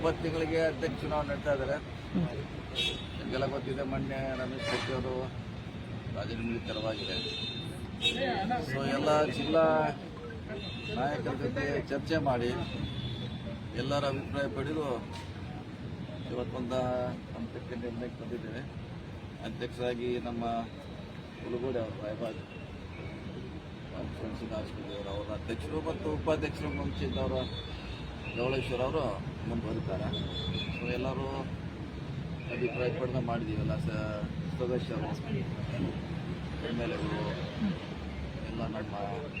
ಒಂಬತ್ತು ತಿಂಗಳಿಗೆ ಅಧ್ಯಕ್ಷ ಚುನಾವಣೆ ನಡೀತಾ ಇದ್ದಾರೆ ನಿಮಗೆಲ್ಲ ಗೊತ್ತಿದೆ, ಮೊನ್ನೆ ರಮೇಶ್ ಶೆಟ್ಟಿ ಅವರು ರಾಜೀನಾಮೆ ತೆರವಾಗಿದೆ ಸೊ ಎಲ್ಲ ಜಿಲ್ಲಾ ನಾಯಕರ ಜೊತೆ ಚರ್ಚೆ ಮಾಡಿ ಎಲ್ಲರ ಅಭಿಪ್ರಾಯ ಪಡೆದು ಇವತ್ತೊಂದು ಹಂತಕ್ಕೆ ನಿರ್ಣಯಕ್ಕೆ ಬಂದಿದ್ದೇವೆ. ಅಧ್ಯಕ್ಷರಾಗಿ ನಮ್ಮ ಕುಲಗೋಡಿ ಅವರು, ರಾಯಬಾಗ್ ಆಸ್ಪತ್ರೆ ಅವರು ಅವರ ಅಧ್ಯಕ್ಷರು ಮತ್ತು ಉಪಾಧ್ಯಕ್ಷರು ಮುಂಚಿದ್ದವರ ಗೌಳೇಶ್ವರ ಅವರು ಮುಂದುವರಿತಾರೆ ಸೊ ಎಲ್ಲರೂ ಅಭಿಪ್ರಾಯ ಪಡೆದ ಮಾಡಿದ್ದೀವಲ್ಲ ಸ ಸದಸ್ಯರು. ಎಂ ಎಲ್ ಎಗಳು ಎಲ್ಲ ನಮ್ಮ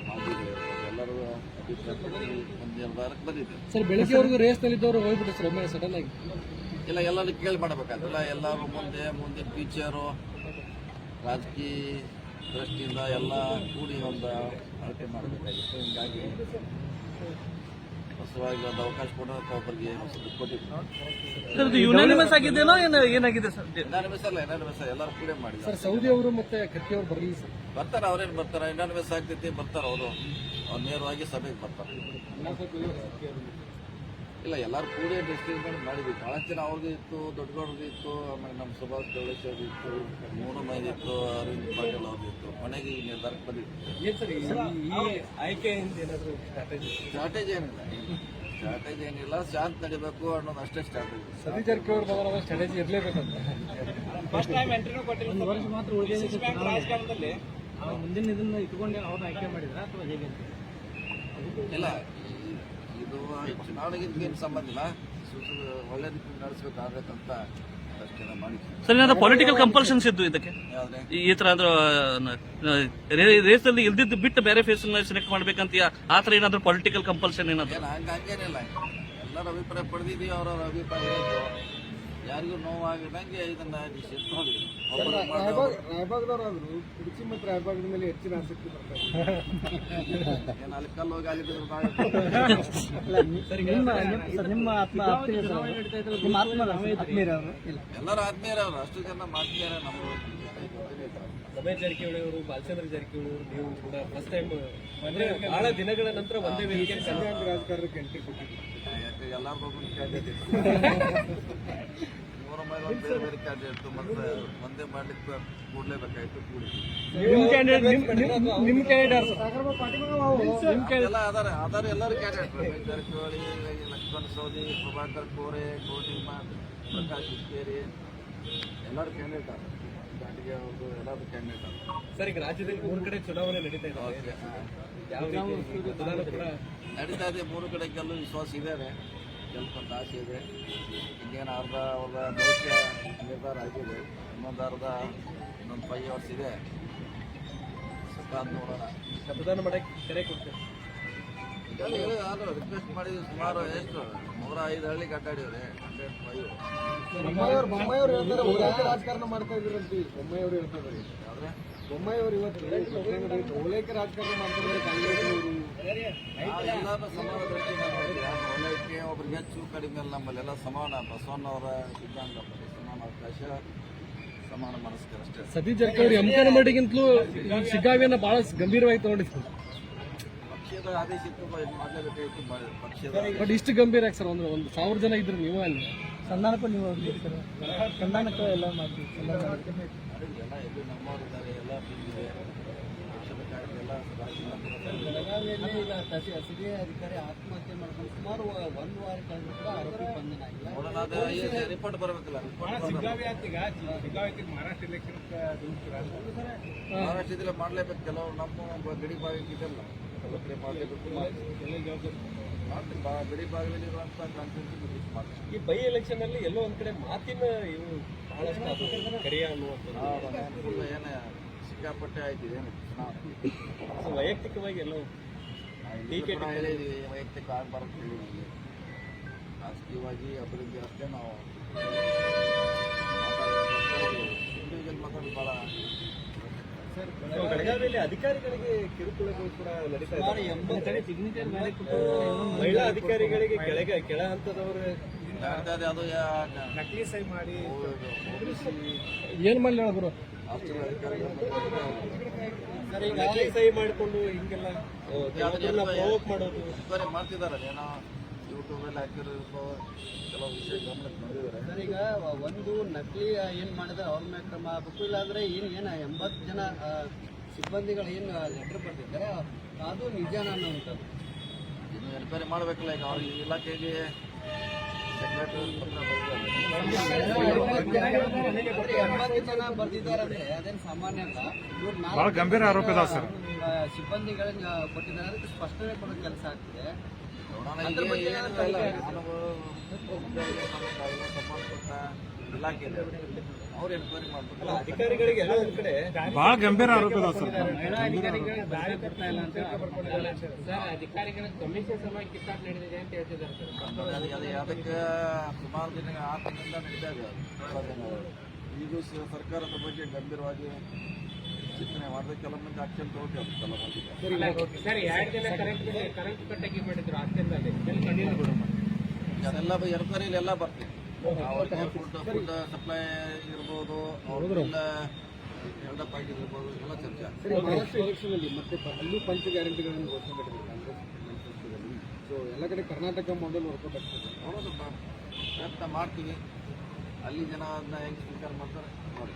ಮಾಜಿಗಳು ಎಲ್ಲರೂ ಅಭಿಪ್ರಾಯ ಪಡೆದು ಒಂದು ನಿರ್ಧಾರಕ್ಕೆ ಬಂದಿದ್ದೆ. ಸರ್ ಬೆಳಗ್ಗೆವರೆಗೂ ರೇಸ್ನಲ್ಲಿದ್ದವರು ಹೋಗ್ಬಿಟ್ಟು ಸರ್ ಒಮ್ಮೆ ಸಡನ್ ಆಗಿ. ಇಲ್ಲ ಎಲ್ಲರೂ ಕೇಳಿ ಮಾಡಬೇಕಾಗಲ್ಲ ಎಲ್ಲರೂ ಮುಂದೆ ಮುಂದೆ ಫ್ಯೂಚರು ರಾಜಕೀಯ ದೃಷ್ಟಿಯಿಂದ ಎಲ್ಲ ಕೂಡಿ ಒಂದು ಅಳತೆ ಮಾಡಬೇಕಾಗಿತ್ತು. ಹೀಗಾಗಿ ಹೊಸವಾಗಿ ಒಂದು ಅವಕಾಶ ಒಬ್ಬರಿಗೆ ಯುನಾನಿಮಸ್ ಏನು ಏನಾಗಿದೆ ಸರ್? ಅಲ್ಲ ಎಲ್ಲರೂ ಕೂಡ ಮಾಡಿ ಸರ್ ಸೌದಿ ಅವರು ಮತ್ತೆ ಕತ್ತಿ ಅವರು ಬರಲಿ ಸರ್. ಬರ್ತಾರೆ ಅವ್ರೇನು ಬರ್ತಾರೆ? ಯುನಾನಿಮಸ್ ಆಗ್ತೈತಿ ಬರ್ತಾರೆ ಅವರು. ಅವ್ರು ನೇರವಾಗಿ ಸಭೆಗೆ ಬರ್ತಾರೆ. ಇಲ್ಲ ಎಲ್ಲರೂ ಕೂಡಿ ಡಿಸ್ಟ್ರಿಬ್ಯೂಟ್ ಮಾಡಿದ್ವಿ. ಭಾಳಷ್ಟು ಜನ ಅವ್ರದ್ದು ಇತ್ತು ದೊಡ್ಡಗೌಡ್ರದ್ದು ಇತ್ತು ಆಮೇಲೆ ನಮ್ಮ ಸುಭಾಷ್ ಅವ್ರದ್ದು ಇತ್ತು ಮೂರು ಮೈದು ಇತ್ತು ಅರವಿಂದ್ ಪಾಟೀಲ್ ಅವ್ರದ್ದು ಇತ್ತು. ಕೊನೆಗೆ ಈ ನಿರ್ಧಾರಕ್ಕೆ ಬಂದಿತ್ತು ಆಯ್ಕೆ ಸ್ಟ್ರಾಟಜಿ ಸ್ಟ್ರಾಟಜಿ ಏನಿಲ್ಲ. ಸ್ಟ್ರಾಟಜಿ ಏನಿಲ್ಲ. ಶಾಂತ ನಡಿಬೇಕು ಅನ್ನೋದು ಅಷ್ಟೇ ಸ್ಟ್ರಾಟಜಿ ಸತೀಶ್ ಜಾರಕಿಹೊಳಿ ಬದಲಾದ ಸ್ಟ್ರಾಟಜಿ ಇರಲೇಬೇಕಂತ. ಫಸ್ಟ್ ಟೈಮ್ ಎಂಟ್ರಿನೂ ಕೊಟ್ಟಿಲ್ಲ ಒಂದು ವರ್ಷ ಮಾತ್ರ ಉಳಿದಿದೆ ರಾಜಕಾರಣದಲ್ಲಿ. ಮುಂದಿನ ಇದನ್ನ ಇಟ್ಕೊಂಡು ಅವ್ರನ್ನ ಆಯ್ಕೆ ಮಾಡಿದ್ರ ಅಥವಾ ಹೇಗೆ ಇಲ್ಲ ಚುನಾವಣೆಗೆ ಏನು ಸಂಬಂಧ ಇಲ್ಲ? ಸು- ನಡೆಸಬೇಕಾಗತ್ತಂತ ಸರ್ ಏನಾದ್ರು ಪೊಲಿಟಿಕಲ್ ಕಂಪಲ್ಷನ್ಸ್ ಇದ್ದು ಇದಕ್ಕೆ? ಈ ತರ ಅಂದ್ರೆ ರೇಸಲ್ಲಿ ಇಲ್ದಿದ್ದು ಬಿಟ್ಟು ಬೇರೆ ಫೇಸ್ ಸೆಲೆಕ್ಟ್ ಮಾಡ್ಬೇಕಂತ ಆ ತರ ಏನಾದ್ರು ಪೊಲಿಟಿಕಲ್ ಕಂಪಲ್ಷನ್ ಏನಾದ್ರು? ಏನು ಹಂಗೆ ಹಂಗೇನಿಲ್ಲ. ಎಲ್ಲರ ಅಭಿಪ್ರಾಯ ಪಡೆದಿದ್ದೀವಿ ಅವ್ರವ್ರ ಅಭಿಪ್ರಾಯ ಯಾರಿಗೂ ನೋವಾಗಿದಂಗೆ ಇದನ್ನ ರಾಯಬಾಗ್ದವರಾದ್ರು ಕುಡಿಸಿ ಮತ್ತು ರಾಯಬಾಗದ ಮೇಲೆ ಹೆಚ್ಚಿನ ಆಸಕ್ತಿ ಬರ್ತಾರೆ ಏನು ಅಲ್ಲಿ ಕಲ್ಲು ಹೋಗಿ ಅಲ್ಲಿ ನಿಮ್ಮ ಆತ್ಮ ಎಲ್ಲರೂ ಆತ್ಮೀಯರವ್ರು ಅಷ್ಟು ಜನ ಮಾತಿದ್ದಾರೆ ನಮ್ಮ ರಮೇಶ್ ಜಾರಕಿಹೊಳಿ ಅವರು ಬಾಲಚಂದ್ರ ಜಾರಕಿಹೊಳಿ ಅವರು ನೀವು ಕೂಡ ಫಸ್ಟ್ ಟೈಮ್ ಅಂದ್ರೆ ಬಹಳ ದಿನಗಳ ನಂತರ ಒಂದೇ ವೇದಿಕೆ ರಾಜಕಾರಣಕ್ಕೆ ಎಂಟ್ರಿ ಕೊಟ್ಟಿದ್ದೀವಿ ಎಲ್ಲರಿಗೂ ಒಬ್ಬೊಂದು ಕ್ಯಾಂಡಿಡೇಟ್ ಮೂರ ಮೇಲೆ ಒಂದು ಬೇರೆ ಬೇರೆ ಕ್ಯಾಂಡಿಡೇಟ್ ಮತ್ತೆ ಒಂದೇ ಮಾಡ್ಲಿಕ್ಕೆ ಕೂಡಲೇಬೇಕಾಯಿತು ಕೂಡಿ ನಿಮ್ಮ ಎಲ್ಲ ಅದಾರ ಅದಾರ ಎಲ್ಲರೂ ಕ್ಯಾಂಡಿಡೇಟ್ ರಮೇಶ್ ಜಾರಕಿಹೊಳಿ ಲಕ್ಷ್ಮಣ ಸೌದಿ ಪ್ರಭಾಕರ್ ಕೋರೆ ಕೋಟಿಮ್ಮ ಪ್ರಕಾಶ್ ಇಕ್ಕೇರಿ ಎಲ್ಲರೂ ಕ್ಯಾಂಡಿಡೇಟ್ ದಾಟಿಗೆ ಅವ್ರದ್ದು ಎಲ್ಲರೂ ಕ್ಯಾಂಡಿಡೇಟ್ ಸರ್ ಈಗ ರಾಜ್ಯದಲ್ಲಿ ಮೂರು ಕಡೆ ಚುನಾವಣೆ ನಡೀತಾ ಇದೆ. ಯಾವ ರೀತಿ? ಮತದಾನ ಕೂಡ ನಡೀತಾ ಇದೆ ಮೂರು ಕಡೆ ಕೆಲವು ವಿಶ್ವಾಸ ಇದ್ದಾರೆ ಗೆಲ್ಕೊಂತ ಆಸೆ ಇದೆ. ಇನ್ನೇನು ಅರ್ಧ ಅವ್ರ ಭವಿಷ್ಯ ನಿರ್ಧಾರ ಆಗಿದೆ. ಇನ್ನೊಂದು ಅರ್ಧ ಇನ್ನೊಂದು ಫೈವ್ ಅವರ್ಸ್ ಇದೆ. ಸಕಾದ್ ನೋಡೋಣ. ಮತದಾನ ಮಾಡಕ್ಕೆ ಕರೆ ಕೊಡ್ತೇವೆ. ಆದರೂ ರಿಕ್ವೆಸ್ಟ್ ಮಾಡಿದ್ವಿ ಸುಮಾರು ಎಷ್ಟು? ನೂರ ಐದು ಹಳ್ಳಿಗೆ ಅಡ್ಡಾಡಿವ್ರಿ ಹಂಡ್ರೆಡ್ ಫೈವ್ ಬೊಮ್ಮಾಯಿಯವ್ರು ಬೊಮ್ಮಾಯಿಯವ್ರು ಹೇಳ್ತಾರೆ ರಾಜಕಾರಣ ಮಾಡ್ತಾ ಇದ್ರಂತೆ ಬೊಮ್ಮಾಯಿಯವ್ರು ಹೇಳ್ತಾರೆ ಯಾವ್ದ್ರೆ? ಬೊಮ್ಮಾಯಿಯವ್ರು ಇವತ್ತು ಓಲೈಕೆ ರಾಜಕಾರಣ ಮಾಡ್ತಿದ್ದಾರೆ ಕಾಂಗ್ರೆಸ್ ಅವರು ಎಲ್ಲರೂ ಸಮಾನ ದೃಷ್ಟಿಯಿಂದ ನೋಡಿದ್ರೆ ಒಳ್ಳೆಯಕ್ಕೆ ಒಬ್ರಿಗೆ ಹೆಚ್ಚು ಕಡಿಮೆ ನಮ್ಮಲ್ಲೆಲ್ಲ ಸಮಾನ ಬಸವಣ್ಣವರ ಸಿದ್ಧಾಂತ ಸಮಾನ ಅವಕಾಶ ಸಮಾನ ಮನಸ್ಕರ ಅಷ್ಟೇ. ಸತೀಶ್ ಜಾರಕಿಹೊಳಿ ಎಂಕನ ಮಟ್ಟಿಗಿಂತಲೂ ಶಿಗ್ಗಾವಿಯನ್ನ ಬಹಳ ಗಂಭೀರವಾಗಿ ತಗೊಂಡಿದ್ರು. ಪಕ್ಷದ ಆದೇಶ ಇತ್ತು ಮಾಡಲೇಬೇಕಾಗಿತ್ತು ಪಕ್ಷದ ಬಟ್ ಇಷ್ಟು ಗಂಭೀರ ಯಾಕೆ ಸರ್? ಒಂದು ಒಂದು ಸಾವಿರ ಜನ ಇದ್ರು ನೀವು ಅಲ್ಲಿ ಸಂಧಾನಕ್ಕೂ ನೀವು ಸಂಧಾನಕ್ಕೂ ಎಲ್ಲ ಮಾಡ್ತೀವಿ ಎಲ್ಲ ಅಧಿಕಾರಿ ಆತ್ಮಹತ್ಯೆ ಮಾಡ್ಕೊಂಡು ಸುಮಾರು ಒಂದು ವಾರ ರಿಪೋರ್ಟ್ ಬರಬೇಕಲ್ಲ ಮಹಾರಾಷ್ಟ್ರದಲ್ಲಿ ಮಾಡಲೇಬೇಕು ಕೆಲವರು, ನಮ್ಮ ಗಡಿ ಭಾಗಕ್ಕೆ ಇದೆಲ್ಲ. ಗಡಿ ಕಾನ್ಫಿಡೆನ್ಸ್ ಈ ಬೈ ಎಲೆಕ್ಷನ್ ಅಲ್ಲಿ ಎಲ್ಲೋ ಒಂದ್ ಕಡೆ ಮಾತಿನ ಇವು ಬಹಳಷ್ಟು ಅದು ಕರಿಯ ಅನ್ನುವಂಥದ್ದು. ಏನೇ ಸಿಕ್ಕಾಪಟ್ಟೆ ಆಯ್ತು ಏನು ವೈಯಕ್ತಿಕವಾಗಿ ಎಲ್ಲೋ ಟಿಕೆಟ್ ಹೇಳಿದ್ವಿ ವೈಯಕ್ತಿಕ ಆಗಬಾರ್ದು ಬರುತ್ತೆ ರಾಜಕೀಯವಾಗಿ ಅಭಿವೃದ್ಧಿ ಅಷ್ಟೇ ನಾವು ಬೆಳಗಾವಿಯಲ್ಲಿ ಅಧಿಕಾರಿಗಳಿಗೆ ಕಿರುಕುಳಗಳು ಕೂಡ ನಡೀತಾ ಇದೆ. ಮಹಿಳಾ ಅಧಿಕಾರಿಗಳಿಗೆ ಕೆಳಗೆ ಕೆಳ ಹಂತದವರು ನಕಲಿ ಸೈ ಮಾಡಿ ಏನ್ ಮಾಡಲಿ ಈಗ ನಕಲಿ ಸೈ ಮಾಡಿಕೊಂಡು ಹಿಂಗೆಲ್ಲ ಪ್ರವೋಕ್ ಮಾಡೋದು. ಮಾಡ್ತಿದ್ದಾರೆ ಏನೋ ಯೂಟ್ಯೂಬಲ್ಲಿ ಹಾಕಿರೋ ಕೆಲವು ವಿಷಯ ಗಮನಕ್ಕೆ ಬಂದಿದ್ದಾರೆ. ಸರ್ ಈಗ ಒಂದು ನಕಲಿ ಏನು ಮಾಡಿದ್ರೆ ಅವ್ರ ಮೇಲೆ ಕ್ರಮ ಆಗಬೇಕು ಇಲ್ಲಾಂದ್ರೆ ಏನು ಏನು ಎಂಬತ್ತು ಜನ ಸಿಬ್ಬಂದಿಗಳು ಏನು ಲೆಟರ್ ಬರ್ತಿದ್ದಾರೆ ಅದು ನಿಜಾನ ಅನ್ನೋಂಥದ್ದು ಇನ್ನು ಎನ್ಕ್ವೈರಿ ಮಾಡಬೇಕಲ್ಲ ಈಗ ಅವ್ರಿಗೆ ಇಲಾಖೆಗೆ ಎಂಬತ್ತು ಜನ ಬರ್ತಿದ್ದಾರೆ ಅಂದ್ರೆ ಅದೇನು ಸಾಮಾನ್ಯ ಅಲ್ಲ. ಇವ್ರು ಬಹಳ ಗಂಭೀರ ಆರೋಪ ಇದಾವೆ ಸರ್. ಸಿಬ್ಬಂದಿಗಳನ್ನ ಕೊಟ್ಟಿದ್ದಾರೆ ಅದಕ್ಕೆ ಸ್ಪಷ್ಟನೆ ಕೊಡೋ ಕೆಲಸ ಆಗ್ತಿದೆ. ನೋಡೋಣ ಅದ್ರ ಈಗ ಏನಿಲ್ಲ ಇಲ್ಲ ಇಲಾಖೆ ಇದೆ ಅವ್ರು ಎನ್ಕ್ವೈರಿ ಮಾಡ್ಬೇಕು. ಅಧಿಕಾರಿಗಳಿಗೆ ಎಲ್ಲ ಒಂದ್ ಕಡೆ ಬಹಳ ಗಂಭೀರ ಆರೋಪ ಇದೆ ಸರ್. ಸರ್ ಅಧಿಕಾರಿಗಳ ಕಮಿಷನ್ ಸಲುವಾಗಿ ಕಿತ್ತಾಟ ನಡೆದಿದೆ ಅಂತ ಹೇಳ್ತಿದ್ದಾರೆ ಸರ್. ಅದು ಅದು ಅದಕ್ಕೆ ಸುಮಾರು ದಿನ ತಿಂಗಳಿಂದ ನಡೀತಾ ಇದೆ ಅದು. ಈಗೂ ಸರ್ಕಾರದ ಬಗ್ಗೆ ಗಂಭೀರವಾಗಿ ಚಿಂತನೆ ಮಾಡಿದ್ರೆ ಕೆಲವು ಮಂದಿ ಆಕ್ಷನ್ ಹೋಗಿ ಕೆಲವು ಮಂದಿಗೆ ಸರ್ ಎರಡು ದಿನ ಕರೆಂಟ್ ಕರೆಂಟ್ ಮಾಡಿದ್ರು ಅದೆಲ್ಲ ಎಲ್ಲ ಬರ್ತೀವಿ. ಅವ್ರಿಗೆ ಫುಡ್ ಫುಡ್ ಸಪ್ಲೈ ಇರ್ಬೋದು ಅವ್ರಿಗೆಲ್ಲ ಎಲ್ಡಪ್ ಆಗಿರ್ಬೋದು ಎಲ್ಲ ಚರ್ಚೆ. ಸರಿ ಮಹಾರಾಷ್ಟ್ರ ಅಲ್ಲಿ ಮತ್ತೆ ಪ- ಅಲ್ಲೂ ಪಂಚ ಗ್ಯಾರಂಟಿಗಳನ್ನು ಘೋಷಣೆ ಮಾಡಿದ್ರು ಕಾಂಗ್ರೆಸ್ manifestoದಲ್ಲಿ. ಸೊ ಎಲ್ಲ ಕಡೆ ಕರ್ನಾಟಕ ಮಾಡೆಲ್ ವರ್ಕೌಟ್ ಆಗ್ತದೆ ನೋಡೋದು ಪ್ರ- ಪ್ರಯತ್ನ ಮಾಡ್ತೀವಿ. ಅಲ್ಲಿ ಜನ ಅದನ್ನ ಹೆಂಗೆ ಸ್ವೀಕಾರ ಮಾಡ್ತಾರೆ ನೋಡಿ